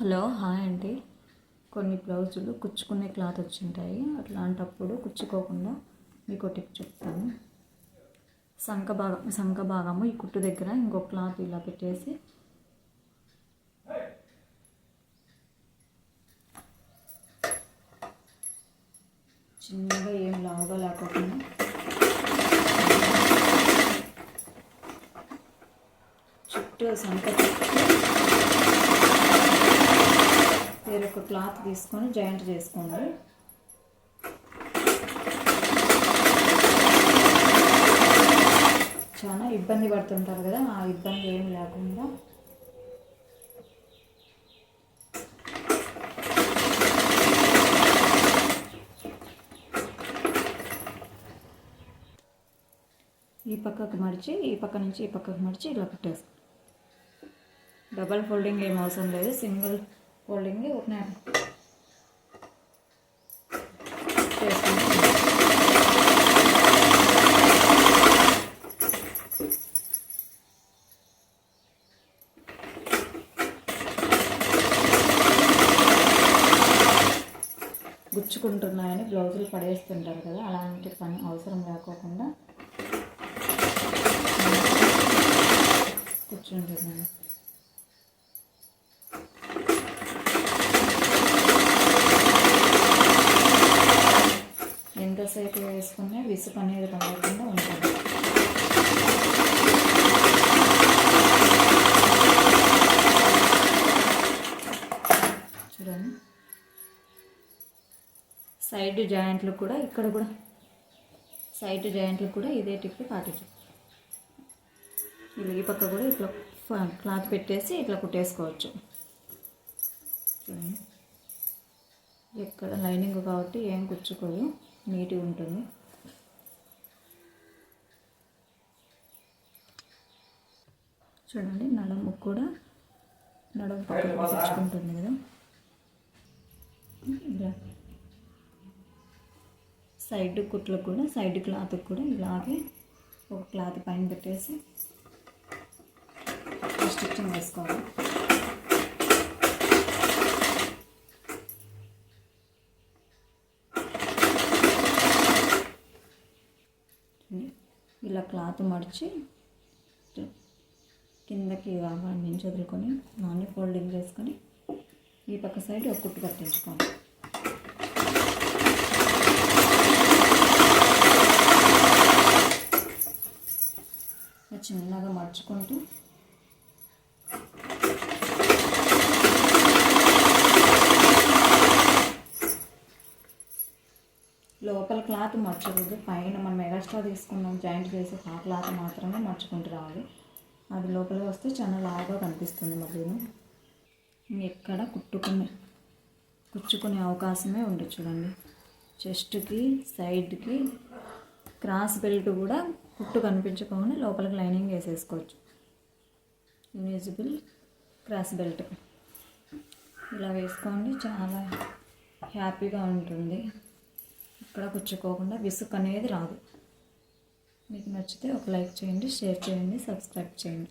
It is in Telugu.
హలో హాయ్ అండి. కొన్ని బ్లౌజులు కుచ్చుకునే క్లాత్ వచ్చింటాయి. అట్లాంటప్పుడు కుచ్చుకోకుండా మీకు టిప్ చెప్తాను. సంఖ భాగం సంఖ భాగము ఈ కుట్టు దగ్గర ఇంకో క్లాత్ ఇలా పెట్టేసి చిన్నగా ఏం లావుగా లేకుండా చుట్టూ సంఖ చుట్టూ వేరొక క్లాత్ తీసుకొని జాయింట్ చేసుకోండి. చాలా ఇబ్బంది పడుతుంటారు కదా ఆ ఇబ్బంది ఏం లేకుండా. ఈ పక్కకు మడిచి ఈ పక్క నుంచి ఈ పక్కకు మడిచి ఇలా పెట్టేస్తాం డబల్ ఫోల్డింగ్ ఏం అవసరం లేదు సింగిల్ ఫోల్డింగ్ ఒక చేసుకుంటాం గుచ్చుకుంటున్నాయని బ్లౌజులు పడేస్తుంటారు కదా అలాంటి పని అవసరం లేకోకుండా కూర్చుంటున్నాను. ఎంతసేపు వేసుకున్నా విసుగు అనేది రాకుండా ఉంటుంది. చూడండి. సైడ్ జాయింట్లు కూడా ఇక్కడ కూడా సైడ్ జాయింట్లు కూడా ఇదే టిప్ పాటించు. ఇలా ఈ పక్క కూడా ఇట్లా క్లాత్ పెట్టేసి ఇట్లా కుట్టేసుకోవచ్చు. చూడండి. ఎక్కడ లైనింగ్ కాబట్టి ఏం కుచ్చుకోదు నీట్గా ఉంటుంది. చూడండి నడుము కూడా నడుము పక్కన తెచ్చుకుంటుంది కదా. ఇలా. సైడ్ కుట్లకు కూడా సైడ్ క్లాత్ కూడా ఇలాగే ఒక క్లాత్ పైన పెట్టేసి స్టిచ్చింగ్ వేసుకోవాలి ఇలా క్లాత్ మడిచి కిందకి బాగా నుంచి వదులుకొని నాన్ని ఫోల్డింగ్ చేసుకొని ఈ పక్క సైడ్ ఒక కుట్టు కట్టించుకోండి చిన్నగా మడుచుకుంటూ లోపల క్లాత్ మర్చకూడదు. పైన మనం ఎగస్ట్రా తీసుకున్నాం జాయింట్ చేసి ఆ క్లాత్ మాత్రమే మర్చుకుంటూ రావాలి. అది లోపలికి వస్తే చాలా లాగా కనిపిస్తుంది మళ్ళీను ఎక్కడ కుట్టుకునే కుచ్చుకునే అవకాశమే ఉంది చూడండి. చెస్ట్కి సైడ్కి క్రాస్ బెల్ట్ కూడా కుట్టు కనిపించకుండా లోపలికి లైనింగ్ వేసేసుకోవచ్చు. Invisible cross belt. ఇలా వేసుకోండి చాలా హ్యాపీగా ఉంటుంది. ఇక్కడ కుచ్చుకోకుండా విసుగు అనేది రాదు. మీకు నచ్చితే ఒక లైక్ చేయండి షేర్ చేయండి సబ్స్క్రైబ్ చేయండి.